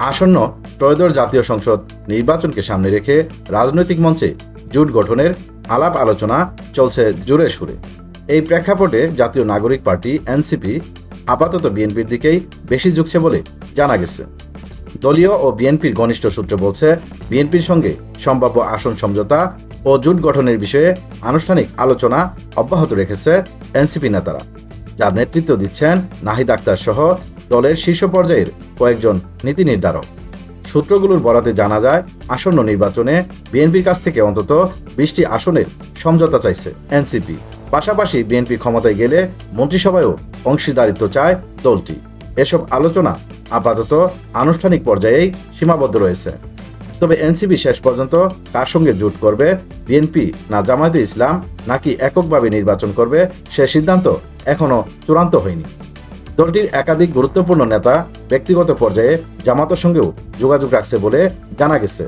আসন্ন ত্রয়োদশ জাতীয় সংসদ নির্বাচনকে সামনে রেখে রাজনৈতিক মঞ্চে জোট গঠনের আলাপ আলোচনা চলছে জোরে সুরে। এই প্রেক্ষাপটে জাতীয় নাগরিক পার্টি, এনসিপি, আপাতত বিএনপির দিকেই বেশি ঝুঁকছে বলে জানা গেছে। দলীয় ও বিএনপির ঘনিষ্ঠ সূত্র বলছে, বিএনপির সঙ্গে সম্ভাব্য আসন সমঝোতা ও জোট গঠনের বিষয়ে আনুষ্ঠানিক আলোচনা অব্যাহত রেখেছে এনসিপি নেতারা। যার নেতৃত্ব দিচ্ছেন নাহিদ আক্তার সহ দলের শীর্ষ পর্যায়ের কয়েকজন নীতি নির্ধারক। সূত্রগুলোর বরাতে জানা যায়, আসন্ন নির্বাচনে বিএনপির কাছ থেকে অন্তত বিশটি আসনের সমঝোতা চাইছে এনসিপি। পাশাপাশি বিএনপি ক্ষমতায় গেলে মন্ত্রিসভায়ও অংশীদারিত্ব চায় দলটি। এসব আলোচনা আপাতত আনুষ্ঠানিক পর্যায়েই সীমাবদ্ধ রয়েছে। তবে এনসিপি শেষ পর্যন্ত কার সঙ্গে জোট করবে, বিএনপি না জামায়াতে ইসলাম নাকি এককভাবে নির্বাচন করবে, সে সিদ্ধান্ত এখনও চূড়ান্ত হয়নি। দলটির একাধিক গুরুত্বপূর্ণ নেতা ব্যক্তিগত পর্যায়ে জামাতের সঙ্গেও যোগাযোগ রাখছে বলে জানা গেছে।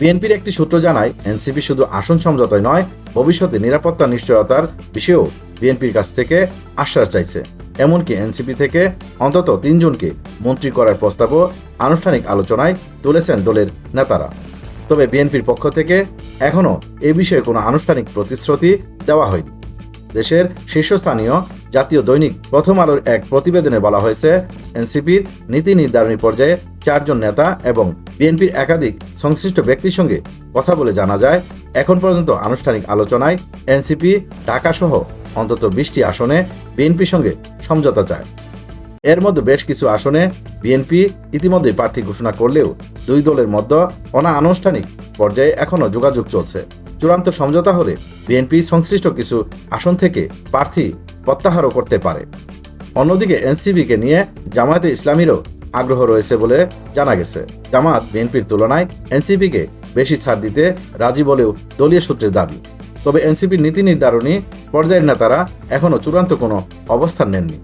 বিএনপির একটি সূত্র জানায়, এনসিপি শুধু আসন সমঝোতায় নয়, ভবিষ্যতে নিরাপত্তা নিশ্চয়তার বিষয়েও বিএনপির কাছ থেকে আশ্বাস চাইছে। এমনকি এনসিপি থেকে অন্তত তিনজনকে মন্ত্রী করার প্রস্তাবও আনুষ্ঠানিক আলোচনায় তুলেছেন দলের নেতারা। তবে বিএনপির পক্ষ থেকে এখনও এ বিষয়ে কোনো আনুষ্ঠানিক প্রতিশ্রুতি দেওয়া হয়নি। দেশের শীর্ষস্থানীয় জাতীয় দৈনিক প্রথম আলোর এক প্রতিবেদনে বলা হয়েছে, এনসিপির নীতি নির্ধারণী পর্যায়ে চারজন নেতা এবং বিএনপির একাধিক সংশ্লিষ্ট ব্যক্তির সঙ্গে কথা বলে জানা যায়, এখন পর্যন্ত আনুষ্ঠানিক আলোচনায় এনসিপি ঢাকা সহ অন্তত বিশটি আসনে বিএনপির সঙ্গে সমঝোতা চায়। এর মধ্যে বেশ কিছু আসনে বিএনপি ইতিমধ্যে প্রার্থী ঘোষণা করলেও দুই দলের মধ্যে অনা আনুষ্ঠানিক পর্যায়ে এখনও যোগাযোগ চলছে। চূড়ান্ত সমঝোতা হলে বিএনপি সংশ্লিষ্ট কিছু আসন থেকে প্রার্থী প্রত্যাহারও করতে পারে। অন্যদিকে এনসিবিকে নিয়ে জামায়াতে ইসলামীরও আগ্রহ রয়েছে বলে জানা গেছে। জামাত বিএনপির তুলনায় এনসিপিকে বেশি ছাড় দিতে রাজি বলেও দলীয় সূত্রের দাবি। তবে এনসিপির নীতি নির্ধারণী পর্যায়ের নেতারা এখনও চূড়ান্ত কোনো অবস্থান নেননি।